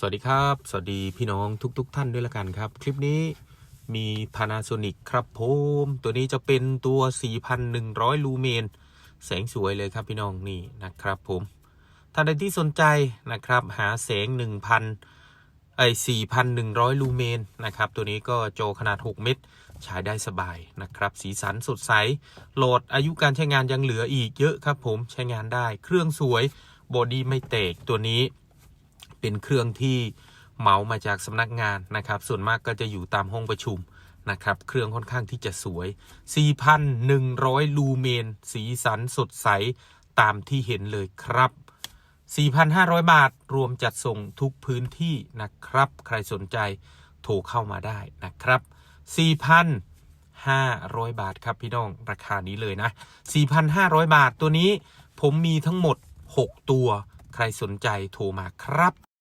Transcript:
สวัสดีครับ สวัสดีพี่น้องทุกๆทท่านด้วยละกันครับ คลิปนี้มี Panasonic ครับผมตัวนี้จะเป็นตัว 4,100 ลูเมน แสงสวยเลยครับพี่น้องนี่นะครับผม ท่านใดที่สนใจนะครับ หาแสง 1,000ไอ้4,100 ลูเมนนะครับ ตัวนี้ก็จอขนาด 6 เมตรใช้ได้สบายนะครับ สีสันสดใส โหลดอายุการใช้งานยังเหลืออีกเยอะครับผมใช้งานได้เครื่องสวยบอดี้ไม่แตกตัวนี้ เป็นเครื่องที่เหมามาจากสำนักงานนะครับ ส่วนมากก็จะอยู่ตามห้องประชุมนะครับ เครื่องค่อนข้างที่จะสวย 4,100 ลูเมน สีสันสดใสตามที่เห็นเลยครับ 4,500 บาทรวมจัดส่งทุกพื้นที่นะครับ ใครสนใจโทรเข้ามาได้นะครับ 4,500 บาทครับพี่น้องราคานี้เลยนะ 4,500 บาทตัวนี้ผมมีทั้งหมด 6 ตัว ใครสนใจโทรมาครับ